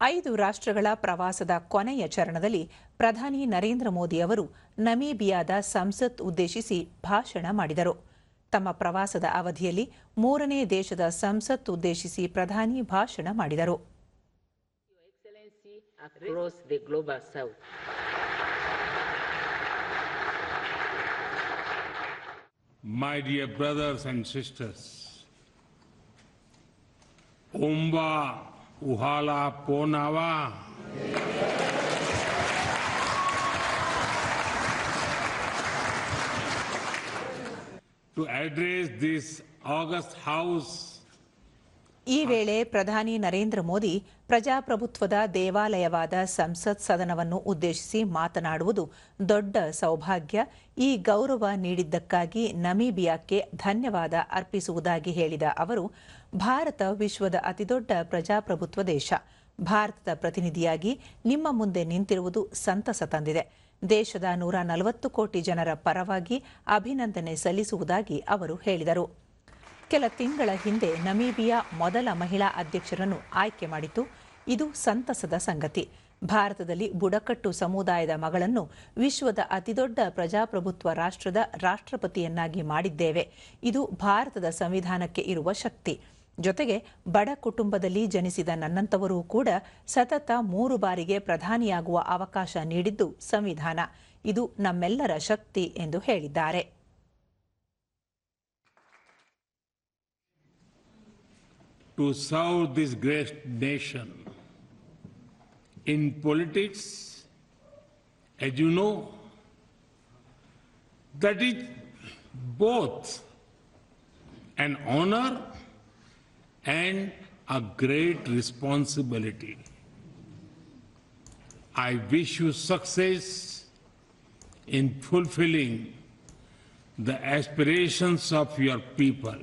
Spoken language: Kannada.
ಐದು ರಾಷ್ಟ್ರಗಳ ಪ್ರವಾಸದ ಕೊನೆಯ ಚರಣದಲ್ಲಿ ಪ್ರಧಾನಿ ನರೇಂದ್ರ ಮೋದಿ ಅವರು ನಮೀಬಿಯಾದ ಸಂಸತ್ ಉದ್ದೇಶಿಸಿ ಭಾಷಣ ಮಾಡಿದರು ತಮ್ಮ ಪ್ರವಾಸದ ಅವಧಿಯಲ್ಲಿ ಮೂರನೇ ದೇಶದ ಸಂಸತ್ ಉದ್ದೇಶಿಸಿ ಪ್ರಧಾನಿ ಭಾಷಣ ಮಾಡಿದರು. My dear brothers and sisters, Umba Uhala Ponawa. To address this August House ಈ ವೇಳೆ ಪ್ರಧಾನಿ ನರೇಂದ್ರ ಮೋದಿ ಪ್ರಜಾಪ್ರಭುತ್ವದ ದೇವಾಲಯವಾದ ಸಂಸತ್ ಸದನವನ್ನು ಉದ್ದೇಶಿಸಿ ಮಾತನಾಡುವುದು ದೊಡ್ಡ ಸೌಭಾಗ್ಯ. ಈ ಗೌರವ ನೀಡಿದ್ದಕ್ಕಾಗಿ ನಮೀಬಿಯಾಕ್ಕೆ ಧನ್ಯವಾದ ಅರ್ಪಿಸುವುದಾಗಿ ಹೇಳಿದ ಅವರು, ಭಾರತ ವಿಶ್ವದ ಅತಿದೊಡ್ಡ ಪ್ರಜಾಪ್ರಭುತ್ವ ದೇಶ. ಭಾರತದ ಪ್ರತಿನಿಧಿಯಾಗಿ ನಿಮ್ಮ ಮುಂದೆ ನಿಂತಿರುವುದು ಸಂತಸ ತಂದಿದೆ. ದೇಶದ ನೂರ ನಲವತ್ತು ಕೋಟಿ ಜನರ ಪರವಾಗಿ ಅಭಿನಂದನೆ ಸಲ್ಲಿಸುವುದಾಗಿ ಅವರು ಹೇಳಿದರು. ಕೆಲ ತಿಂಗಳ ಹಿಂದೆ ನಮೀಬಿಯಾ ಮೊದಲ ಮಹಿಳಾ ಅಧ್ಯಕ್ಷರನ್ನು ಆಯ್ಕೆ ಮಾಡಿತು ಇದು ಸಂತಸದ ಸಂಗತಿ. ಭಾರತದಲ್ಲಿ ಬುಡಕಟ್ಟು ಸಮುದಾಯದ ಮಗಳನ್ನು ವಿಶ್ವದ ಅತಿದೊಡ್ಡ ಪ್ರಜಾಪ್ರಭುತ್ವ ರಾಷ್ಟ್ರದ ರಾಷ್ಟ್ರಪತಿಯನ್ನಾಗಿ ಮಾಡಿದ್ದೇವೆ. ಇದು ಭಾರತದ ಸಂವಿಧಾನಕ್ಕೆ ಇರುವ ಶಕ್ತಿ. ಜೊತೆಗೆ ಬಡ ಕುಟುಂಬದಲ್ಲಿ ಜನಿಸಿದ ನನ್ನಂತವರೂ ಕೂಡ ಸತತ ಮೂರು ಬಾರಿಗೆ ಪ್ರಧಾನಿಯಾಗುವ ಅವಕಾಶ ನೀಡಿದ್ದು ಸಂವಿಧಾನ. ಇದು ನಮ್ಮೆಲ್ಲರ ಶಕ್ತಿ ಎಂದು ಹೇಳಿದ್ದಾರೆ. To serve this great nation. In politics, as you know, that is both an honor and a great responsibility. I wish you success in fulfilling the aspirations of your people.